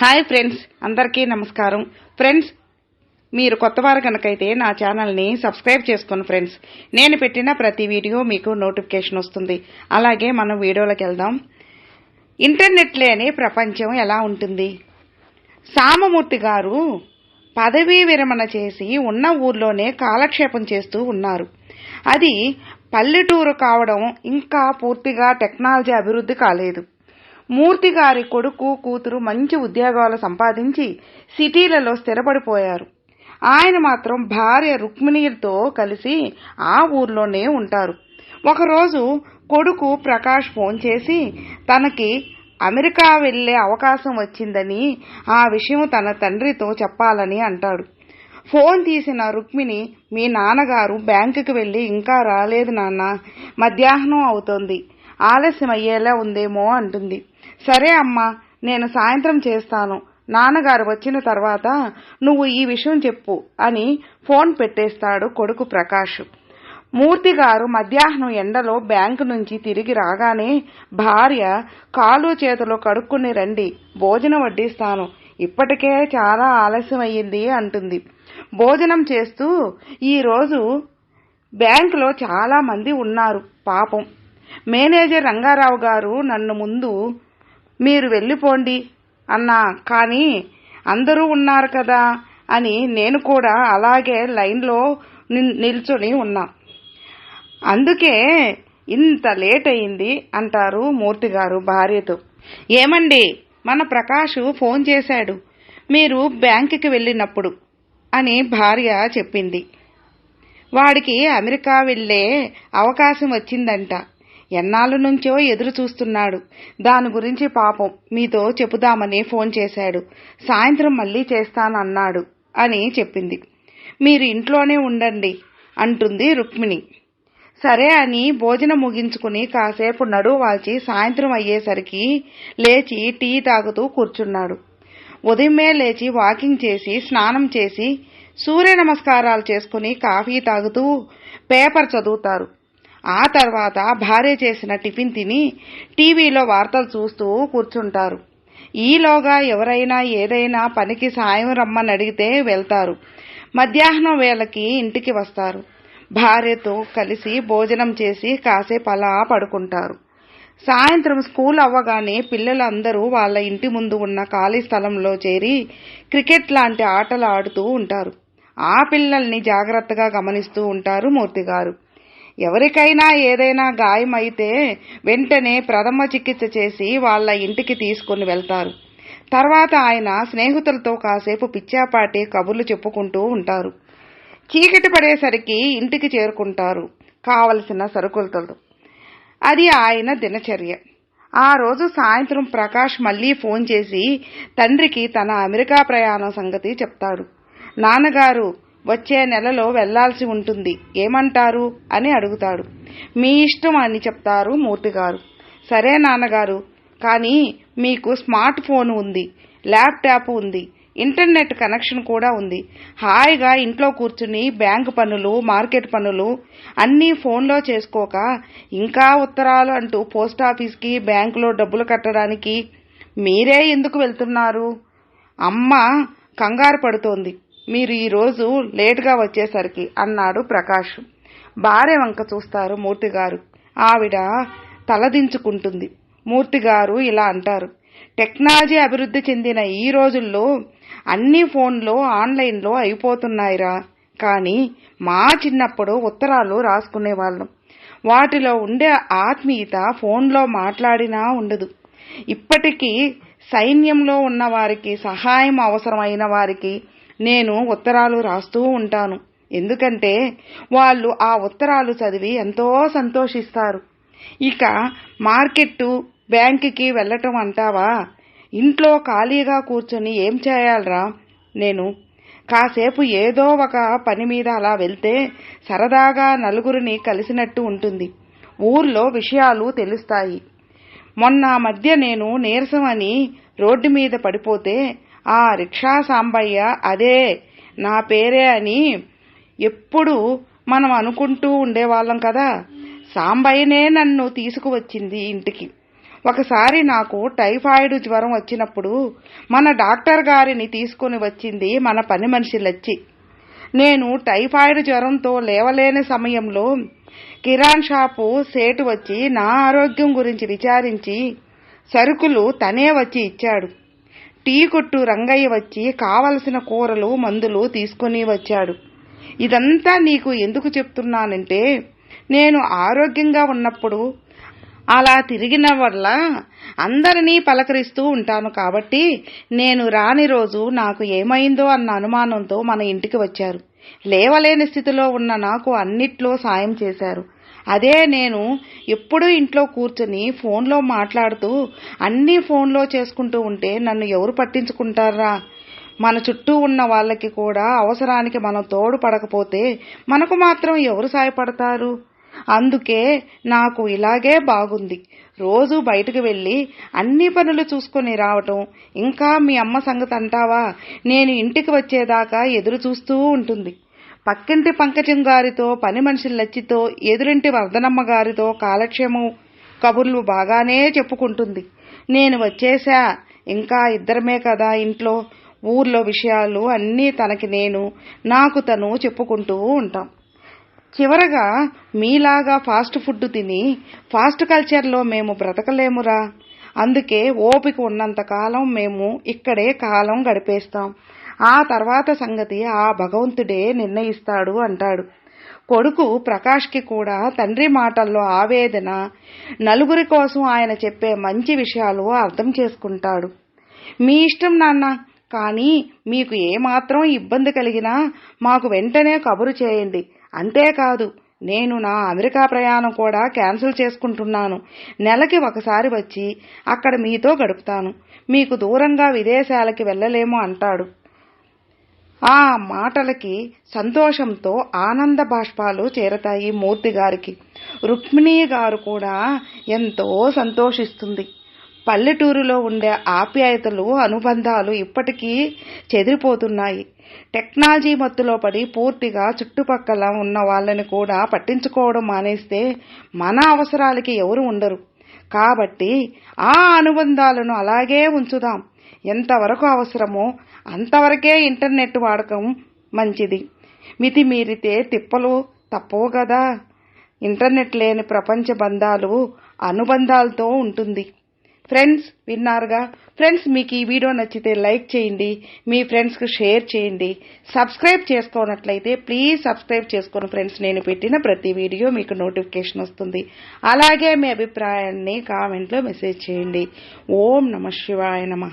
Hi friends అందరికీ నమస్కారం. Friends మీరు కొత్తవారు కనుకైతే నా ఛానల్ని సబ్స్క్రైబ్ చేసుకోండి ఫ్రెండ్స్ నేను పెట్టిన ప్రతి వీడియో మీకు నోటిఫికేషన్ వస్తుంది. అలాగే మనం వీడియోలోకి వెళ్దాం. ఇంటర్నెట్ లేని ప్రపంచం ఎలా ఉంటుంది? సామమూర్తి గారు పదవీ విరమణ చేసి ఉన్న ఊర్లోనే కాలక్షేపం చేస్తూ ఉన్నారు. అది పల్లెటూరు కావడం ఇంకా పూర్తిగా టెక్నాలజీ అభివృద్ధి కాలేదు. మూర్తి గారి కొడుకు కూతురు మంచి ఉద్యోగాలు సంపాదించి సిటీలలో స్థిరపడిపోయారు. ఆయన మాత్రం భార్య రుక్మిణితో కలిసి ఆ ఊర్లోనే ఉంటారు. ఒకరోజు కొడుకు ప్రకాష్ ఫోన్ చేసి తనకి అమెరికా వెళ్ళే అవకాశం వచ్చిందని ఆ విషయం తన తండ్రితో చెప్పాలని అంటాడు. ఫోన్ తీసిన రుక్మిణి మీ నాన్నగారు బ్యాంకుకి వెళ్ళి ఇంకా రాలేదు నాన్న మధ్యాహ్నం అవుతోంది ఆలస్యం అయ్యేలా ఉందేమో అంటుంది. సరే అమ్మా నేను సాయంత్రం చేస్తాను. నాన్నగారు వచ్చిన తర్వాత నువ్వు ఈ విషయం చెప్పు అని ఫోన్ పెట్టేస్తాడు కొడుకు ప్రకాష్. మూర్తి గారు మధ్యాహ్నం ఎండలో బ్యాంకు నుంచి తిరిగి రాగానే భార్య కాలు చేతులు కడుక్కుని రండి భోజనం వడ్డిస్తాను. ఇప్పటికే చాలా ఆలస్యం అయ్యింది అంటుంది. భోజనం చేస్తూ ఈరోజు బ్యాంకులో చాలా మంది ఉన్నారు పాపం. మేనేజర్ రంగారావు గారు నన్ను ముందు మీరు వెళ్ళిపోండి అన్నా కానీ అందరూ ఉన్నారు కదా అని నేను కూడా అలాగే లైన్లో నిల్చొని ఉన్నా. అందుకే ఇంత లేట్ అయింది అంటారు మూర్తి గారు భార్యతో. ఏమండి? మన ప్రకాష్ ఫోన్ చేశాడు. మీరు బ్యాంకుకి వెళ్ళినప్పుడు అని భార్య చెప్పింది. వాడికి అమెరికా వెళ్ళే అవకాశం వచ్చిందంట. ఎన్నాళ్ళ నుంచో ఎదురు చూస్తున్నాడు. దాని గురించి పాపం మీతో చెబుదామని ఫోన్ చేశాడు. సాయంత్రం మళ్ళీ చేస్తానన్నాడు అని చెప్పింది. మీరు ఇంట్లోనే ఉండండి అంటుంది రుక్మిణి. సరే అని భోజనం ముగించుకుని కాసేపు నడువు వాల్చి సాయంత్రం అయ్యేసరికి లేచి టీ తాగుతూ కూర్చున్నాడు. ఉదయమే లేచి వాకింగ్ చేసి స్నానం చేసి సూర్య నమస్కారాలు చేసుకుని కాఫీ తాగుతూ పేపర్ చదువుతారు. ఆ తర్వాత భార్య చేసిన టిఫిన్ తిని టీవీలో వార్తలు చూస్తూ కూర్చుంటారు. ఈలోగా ఎవరైనా ఏదైనా పనికి సాయం రమ్మని అడిగితే వెళ్తారు. మధ్యాహ్నం వేళకి ఇంటికి వస్తారు. భార్యతో కలిసి భోజనం చేసి కాసేపు అలా పడుకుంటారు. సాయంత్రం స్కూల్ అవ్వగానే పిల్లలందరూ వాళ్ళ ఇంటి ముందు ఉన్న ఖాళీ స్థలంలో చేరి క్రికెట్ లాంటి ఆటలు ఆడుతూ ఉంటారు. ఆ పిల్లల్ని జాగ్రత్తగా గమనిస్తూ ఉంటారు మూర్తిగారు. గారు ఎవరికైనా ఏదైనా గాయం అయితే వెంటనే ప్రథమ చికిత్స చేసి వాళ్ళ ఇంటికి తీసుకుని వెళ్తారు. తర్వాత ఆయన స్నేహితులతో కాసేపు పిచ్చాపాటి కబుర్లు చెప్పుకుంటూ ఉంటారు. చీకటి పడేసరికి ఇంటికి చేరుకుంటారు. కావలసిన సరుకులతో అది ఆయన దినచర్య. ఆ రోజు సాయంత్రం ప్రకాష్ మళ్ళీ ఫోన్ చేసి తండ్రికి తన అమెరికా ప్రయాణం సంగతి చెప్తాడు. నాన్నగారు వచ్చే నెలలో వెళ్ళాల్సి ఉంటుంది. ఏమంటారు? అని అడుగుతాడు. మీ ఇష్టం అని చెప్తారు మూర్తి గారు సరే నాన్నగారు కానీ మీకు స్మార్ట్ ఫోన్ ఉంది ల్యాప్టాప్ ఉంది ఇంటర్నెట్ కనెక్షన్ కూడా ఉంది. హాయిగా ఇంట్లో కూర్చుని బ్యాంకు పనులు మార్కెట్ పనులు అన్నీ ఫోన్లో చేసుకోక ఇంకా ఉత్తరాలు అంటూ పోస్ట్ ఆఫీస్కి బ్యాంకులో డబ్బులు కట్టడానికి మీరే ఎందుకు వెళ్తున్నారు? అమ్మ కంగారు పడుతోంది. మీరు ఈరోజు లేటుగా వచ్చేసరికి అన్నాడు ప్రకాష్. భార్య వంక చూస్తారు మూర్తి గారు ఆవిడ తలదించుకుంటుంది మూర్తి గారు ఇలా అంటారు. టెక్నాలజీ అభివృద్ధి చెందిన ఈ రోజుల్లో అన్ని ఫోన్లో ఆన్లైన్లో అయిపోతున్నాయిరా. కానీ మా చిన్నప్పుడు ఉత్తరాలు రాసుకునేవాళ్ళం. వాటిలో ఉండే ఆత్మీయత ఫోన్లో మాట్లాడినా ఉండదు. ఇప్పటికీ సైన్యంలో ఉన్నవారికి సహాయం అవసరమైన వారికి నేను ఉత్తరాలు రాస్తూ ఉంటాను. ఎందుకంటే వాళ్ళు ఆ ఉత్తరాలు చదివి ఎంతో సంతోషిస్తారు. ఇక మార్కెట్టు బ్యాంకుకి వెళ్ళటం అంటావా? ఇంట్లో ఖాళీగా కూర్చొని ఏం చేయాలరా? నేను కాసేపు ఏదో ఒక పని మీద అలా వెళ్తే సరదాగా నలుగురిని కలిసినట్టు ఉంటుంది. ఊర్లో విషయాలు తెలుస్తాయి. మొన్న మధ్య నేను నీరసం అని రోడ్డు మీద పడిపోతే ఆ రిక్షా సాంబయ్య అదే నా పేరే అని ఎప్పుడు మనం అనుకుంటూ ఉండేవాళ్ళం కదా. సాంబయ్యనే నన్ను తీసుకువచ్చింది ఇంటికి. ఒకసారి నాకు టైఫాయిడ్ జ్వరం వచ్చినప్పుడు మన డాక్టర్ గారిని తీసుకొని వచ్చింది మన పని మనిషి లచ్చి. నేను టైఫాయిడ్ జ్వరంతో లేవలేని సమయంలో కిరాణ్ షాపు సేటు వచ్చి నా ఆరోగ్యం గురించి విచారించి సరుకులు తనే వచ్చి ఇచ్చాడు. టీ కొట్టు రంగయ్య వచ్చి కావలసిన కూరలు మందులు తీసుకొని వచ్చాడు. ఇదంతా నీకు ఎందుకు చెప్తున్నానంటే నేను ఆరోగ్యంగా ఉన్నప్పుడు అలా తిరిగిన వల్ల అందరినీ పలకరిస్తూ ఉంటాను కాబట్టి నేను రాని రోజు నాకు ఏమైందో అన్న అనుమానంతో మన ఇంటికి వచ్చారు. లేవలేని స్థితిలో ఉన్న నాకు అన్నిట్లో సాయం చేశారు. అదే నేను ఎప్పుడూ ఇంట్లో కూర్చొని ఫోన్లో మాట్లాడుతూ అన్నీ ఫోన్లో చేసుకుంటూ ఉంటే నన్ను ఎవరు పట్టించుకుంటారా? మన చుట్టూ ఉన్న వాళ్ళకి కూడా అవసరానికి మనం తోడుపడకపోతే మనకు మాత్రం ఎవరు సాయపడతారు? అందుకే నాకు ఇలాగే బాగుంది. రోజు బయటకు వెళ్ళి అన్ని పనులు చూసుకొని రావటం. ఇంకా మీ అమ్మ సంగతి అంటావా? నేను ఇంటికి వచ్చేదాకా ఎదురు చూస్తూ ఉంటుంది. పక్కింటి పంకజం గారితో పని మనిషి లచ్చితో ఎదురింటి వర్ధనమ్మ గారితో కాలక్షేమం కబుర్లు బాగానే చెప్పుకుంటుంది. నేను వచ్చేసా ఇంకా ఇద్దరమే కదా ఇంట్లో. ఊర్లో విషయాలు అన్నీ తనకి నేను నాకు తను చెప్పుకుంటూ ఉంటాం. చివరగా మీలాగా ఫాస్ట్ ఫుడ్ తిని ఫాస్ట్ కల్చర్లో మేము బ్రతకలేమురా. అందుకే ఓపిక ఉన్నంతకాలం మేము ఇక్కడే కాలం గడిపేస్తాం. ఆ తర్వాత సంగతి ఆ భగవంతుడే నిర్ణయిస్తాడు అంటాడు. కొడుకు ప్రకాష్కి కూడా తండ్రి మాటల్లో ఆవేదన నలుగురి కోసం ఆయన చెప్పే మంచి విషయాలు అర్థం చేసుకుంటాడు. మీ ఇష్టం నాన్న కానీ మీకు ఏమాత్రం ఇబ్బంది కలిగినా మాకు వెంటనే కబురు చేయండి. అంతేకాదు నేను నా అమెరికా ప్రయాణం కూడా క్యాన్సిల్ చేసుకుంటున్నాను. నెలకి ఒకసారి వచ్చి అక్కడ మీతో గడుపుతాను. మీకు దూరంగా విదేశాలకి వెళ్ళలేము అంటాడు. ఆ మాటలకి సంతోషంతో ఆనంద బాష్పాలు చేరతాయి మూర్తి గారికి. రుక్మిణి గారు కూడా ఎంతో సంతోషిస్తుంది. పల్లెటూరులో ఉండే ఆప్యాయతలు అనుబంధాలు ఇప్పటికీ చెదిరిపోతున్నాయి. టెక్నాలజీ మత్తులో పడి పూర్తిగా చుట్టుపక్కల ఉన్న వాళ్ళని కూడా పట్టించుకోవడం మానేస్తే మన అవసరాలకి ఎవరు ఉండరు. కాబట్టి ఆ అనుబంధాలను అలాగే ఉంచుదాం. ఎంతవరకు అవసరమో అంతవరకే ఇంటర్నెట్ వాడకం మంచిది. మితి మీరితే తిప్పలు తప్పవు కదా ఇంటర్నెట్ లేని ప్రపంచ బంధాలు అనుబంధాలతో ఉంటుంది. ఫ్రెండ్స్ విన్నారుగా? ఫ్రెండ్స్ మీకు ఈ వీడియో నచ్చితే లైక్ చేయండి మీ ఫ్రెండ్స్కి షేర్ చేయండి. సబ్స్క్రైబ్ చేసుకోనట్లయితే ప్లీజ్ సబ్స్క్రైబ్ చేసుకోండి ఫ్రెండ్స్ నేను పెట్టిన ప్రతి వీడియో మీకు నోటిఫికేషన్ వస్తుంది. అలాగే మీ అభిప్రాయాన్ని కామెంట్లో మెసేజ్ చేయండి. ఓం నమ శివాయ నమ.